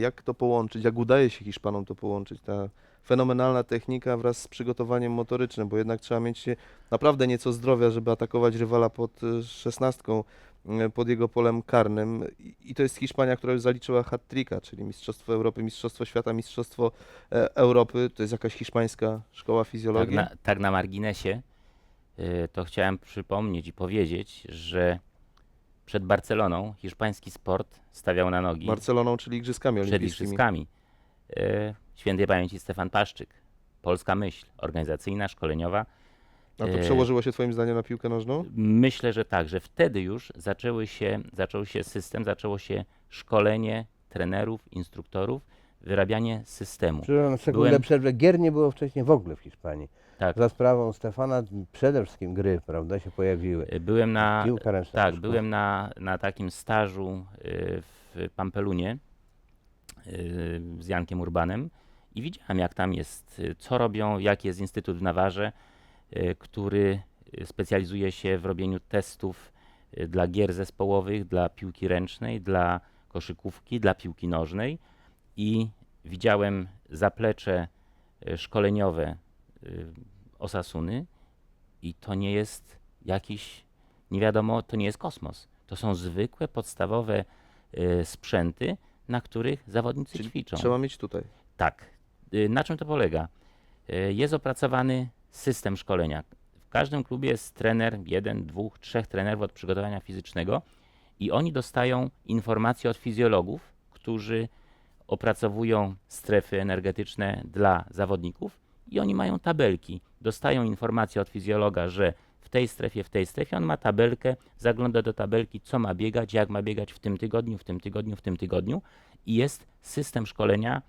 Jak to połączyć? Jak udaje się Hiszpanom to połączyć? Ta fenomenalna technika wraz z przygotowaniem motorycznym, bo jednak trzeba mieć naprawdę nieco zdrowia, żeby atakować rywala pod e, szesnastką, e, pod jego polem karnym. I- to jest Hiszpania, która już zaliczyła hat-tricka, czyli Mistrzostwo Europy, Mistrzostwo Świata, Mistrzostwo e, Europy. To jest jakaś hiszpańska szkoła Tak fizjologii. na, tak na marginesie, to chciałem przypomnieć i powiedzieć, że przed Barceloną hiszpański sport stawiał na nogi Barceloną, czyli Igrzyskami przed Olimpijskimi. igrzyskami. Y, Świętej pamięci Stefan Paszczyk. Polska myśl organizacyjna, szkoleniowa. A to E, przełożyło się Twoim zdaniem na piłkę nożną? Myślę, że tak, że wtedy już zaczęły się, zaczął się system, zaczęło się szkolenie trenerów, instruktorów, wyrabianie systemu. Przepraszam na sekundę Byłem- przerwę. Gier nie było wcześniej w ogóle w Hiszpanii. Tak. Za sprawą Stefana przede wszystkim gry, prawda, się pojawiły. Y, Byłem na, Piłka ręczna. Tak, też, byłem na, na takim stażu y, w Pampelunie y, z Jankiem Urbanem i widziałem, jak tam jest, co robią, jaki jest Instytut w Nawarze, y, który specjalizuje się w robieniu testów dla gier zespołowych, dla piłki ręcznej, dla koszykówki, dla piłki nożnej i widziałem zaplecze szkoleniowe Osasuny i to nie jest jakiś nie wiadomo, to nie jest kosmos. To są zwykłe, podstawowe e, sprzęty, na których zawodnicy Czyli ćwiczą. Trzeba mieć tutaj. Tak. Y, Na czym to polega? Y, Jest opracowany system szkolenia. W każdym klubie jest trener, jeden, dwóch, trzech trenerów od przygotowania fizycznego i oni dostają informacje od fizjologów, którzy opracowują strefy energetyczne dla zawodników i oni mają tabelki. Dostają informacje od fizjologa, że w tej strefie, w tej strefie on ma tabelkę, zagląda do tabelki, co ma biegać, jak ma biegać w tym tygodniu, w tym tygodniu, w tym tygodniu i jest system szkolenia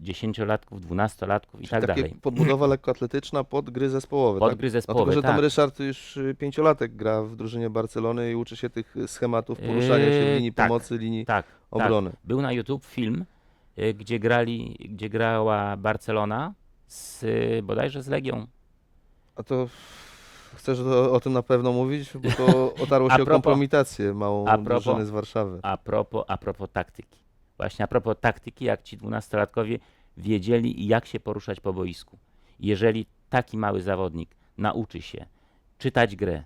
dziesięciolatków, dwunastolatków i tak dalej. podbudowa lekkoatletyczna pod gry zespołowe. Pod tak? gry No zespołowe, tylko, że tam tak. Ryszard już y, pięciolatek gra w drużynie Barcelony i uczy się tych schematów poruszania się w Yy, linii tak, pomocy, linii Tak, obrony. tak. Był na YouTube film, y, gdzie grali, gdzie grała Barcelona z bodajże z Legią. A to chcesz o, o tym na pewno mówić, bo to otarło się o propos- kompromitację małą a propos- drużyny z Warszawy. A propos, a propos taktyki. Właśnie a propos taktyki, jak ci dwunastolatkowie wiedzieli, jak się poruszać po boisku. Jeżeli taki mały zawodnik nauczy się czytać grę,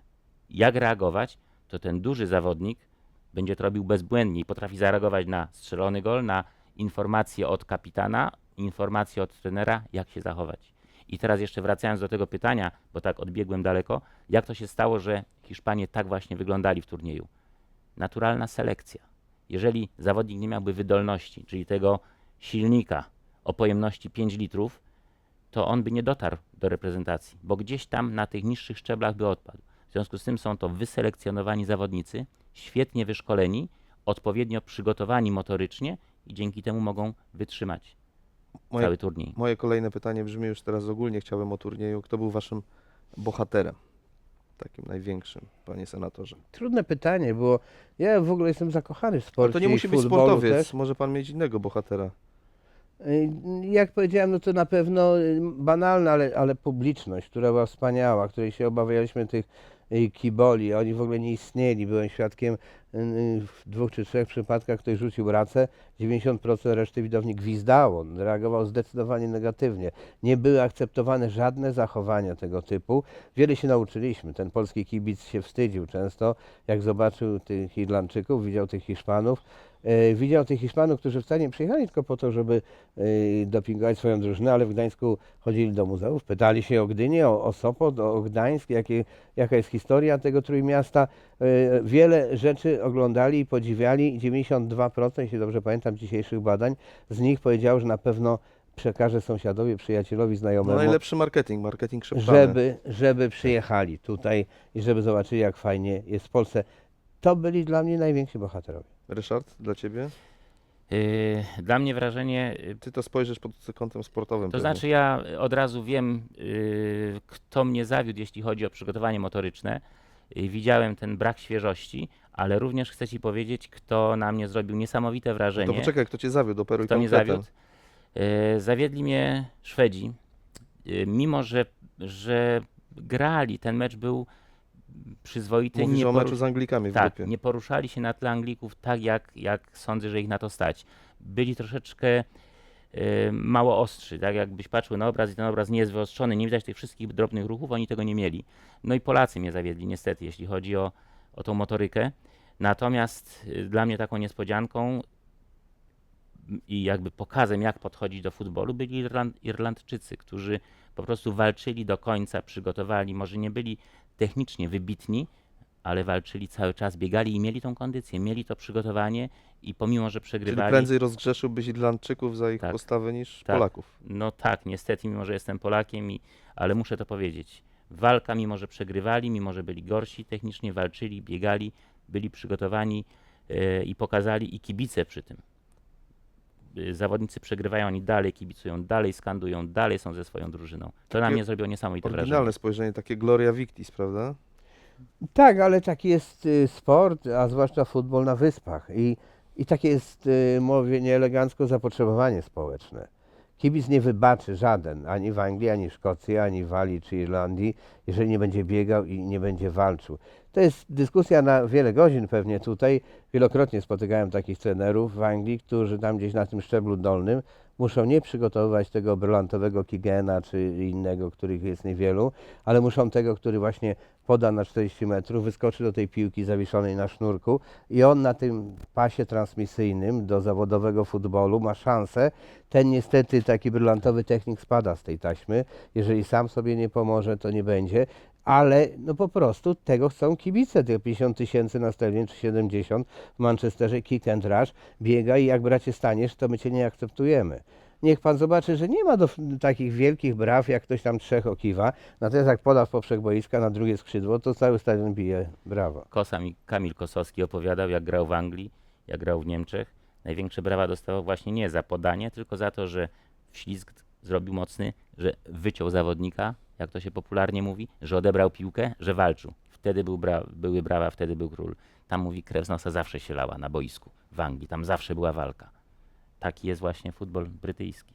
jak reagować, to ten duży zawodnik będzie to robił bezbłędnie i potrafi zareagować na strzelony gol, na informacje od kapitana, informacje od trenera, jak się zachować. I teraz jeszcze wracając do tego pytania, bo tak odbiegłem daleko, jak to się stało, że Hiszpanie tak właśnie wyglądali w turnieju? Naturalna selekcja. Jeżeli zawodnik nie miałby wydolności, czyli tego silnika o pojemności 5 litrów, to on by nie dotarł do reprezentacji, bo gdzieś tam na tych niższych szczeblach by odpadł. W związku z tym są to wyselekcjonowani zawodnicy, świetnie wyszkoleni, odpowiednio przygotowani motorycznie i dzięki temu mogą wytrzymać Moje, cały turniej. moje kolejne pytanie brzmi już teraz ogólnie, chciałem o turnieju. Kto był waszym bohaterem? Takim największym, panie senatorze. Trudne pytanie, bo ja w ogóle jestem zakochany w Ale sporcie to nie i musi być futbolu sportowiec, Też. może pan mieć innego bohatera. Y, Jak powiedziałem, no to na pewno y, banalna, ale, ale publiczność, która była wspaniała, której się obawialiśmy tych kiboli, oni w ogóle nie istnieli. Byłem świadkiem y, y, w dwóch czy trzech przypadkach, ktoś rzucił racę, 90% reszty widowni gwizdało, reagował zdecydowanie negatywnie. Nie były akceptowane żadne zachowania tego typu. Wiele się nauczyliśmy. Ten polski kibic się wstydził często, jak zobaczył tych Irlandczyków, widział tych Hiszpanów. E, widział tych Hiszpanów, którzy wcale nie przyjechali tylko po to, żeby e, dopingować swoją drużynę, ale w Gdańsku chodzili do muzeów, pytali się o Gdynię, o, o Sopot, o, Gdańsk, jakie, jaka jest historia tego trójmiasta. E, Wiele rzeczy oglądali i podziwiali i 92%, jeśli dobrze pamiętam dzisiejszych badań, z nich powiedział, że na pewno przekaże sąsiadowi, przyjacielowi, No znajomemu, najlepszy marketing, marketing szeptany. żeby, żeby przyjechali tutaj i żeby zobaczyli, jak fajnie jest w Polsce. To byli dla mnie najwięksi bohaterowie. Ryszard, dla ciebie? Yy, Dla mnie wrażenie yy, Ty to spojrzysz pod kątem sportowym. To pewnie. znaczy ja od razu wiem, y, kto mnie zawiódł, jeśli chodzi o przygotowanie motoryczne. Widziałem ten brak świeżości, ale również chcę Ci powiedzieć, kto na mnie zrobił niesamowite To wrażenie. poczekaj, kto cię zawiódł, operuj Kto mnie konkretem. zawiódł? Zawiedli mnie Szwedzi. Mimo, że, że grali, ten mecz był przyzwoity. Mówisz nie o meczu z Anglikami w tak, grupie. nie poruszali się na tle Anglików tak, jak, jak sądzę, że ich na to stać. Byli troszeczkę e, mało ostrzy, tak jakbyś patrzył na obraz i ten obraz nie jest wyostrzony, nie widać tych wszystkich drobnych ruchów, oni tego nie mieli. No i Polacy mnie zawiedli niestety, jeśli chodzi o, o tą motorykę. Natomiast y, dla mnie taką niespodzianką i jakby pokazem, jak podchodzić do futbolu, byli Irland, Irlandczycy, którzy po prostu walczyli do końca, przygotowali, może nie byli technicznie wybitni, ale walczyli cały czas, biegali i mieli tą kondycję, mieli to przygotowanie i pomimo, że Czyli przegrywali, prędzej rozgrzeszyłbyś Irlandczyków za ich Tak. postawę niż Tak. Polaków. no tak, niestety, mimo że jestem Polakiem, i, ale muszę to powiedzieć. Walka, mimo że przegrywali, mimo że byli gorsi technicznie, walczyli, biegali, byli przygotowani e, i pokazali i kibice przy tym. E, Zawodnicy przegrywają, oni dalej kibicują, dalej skandują, dalej są ze swoją drużyną. To na Takie mnie zrobiło niesamowite wrażenie. Oryginalne spojrzenie, takie Gloria Victis, prawda? Tak, ale taki jest y, sport, a zwłaszcza futbol na wyspach. I, i takie jest, y, mówię nieelegancko, zapotrzebowanie społeczne. Kibic nie wybaczy żaden, ani w Anglii, ani w Szkocji, ani w Walii czy Irlandii, jeżeli nie będzie biegał i nie będzie walczył. To jest dyskusja na wiele godzin pewnie tutaj. Wielokrotnie spotykałem takich trenerów w Anglii, którzy tam gdzieś na tym szczeblu dolnym muszą nie przygotowywać tego brylantowego Kigena czy innego, których jest niewielu, ale muszą tego, który właśnie poda na 40 metrów, wyskoczy do tej piłki zawieszonej na sznurku i on na tym pasie transmisyjnym do zawodowego futbolu ma szansę. Ten niestety taki brylantowy technik spada z tej taśmy. Jeżeli sam sobie nie pomoże, to nie będzie. Ale no po prostu tego chcą kibice, tych 50 tysięcy na stadionie czy 70 w Manchesterze, kick and rush, biega i jak bracie staniesz, to my cię nie akceptujemy. Niech pan zobaczy, że nie ma do, takich wielkich braw, jak ktoś tam trzech okiwa. Natomiast jak poda w poprzek boiska na drugie skrzydło, to cały stadion bije brawo. Kosa mi Kamil Kosowski opowiadał, jak grał w Anglii, jak grał w Niemczech. Największe brawa dostawał właśnie nie za podanie, tylko za to, że wślizg zrobił mocny, że wyciął zawodnika, jak to się popularnie mówi, że odebrał piłkę, że walczył. Wtedy był bra były brawa, wtedy był król. Tam mówi, krew z nosa zawsze się lała na boisku w Anglii, tam zawsze była walka. Taki jest właśnie futbol brytyjski.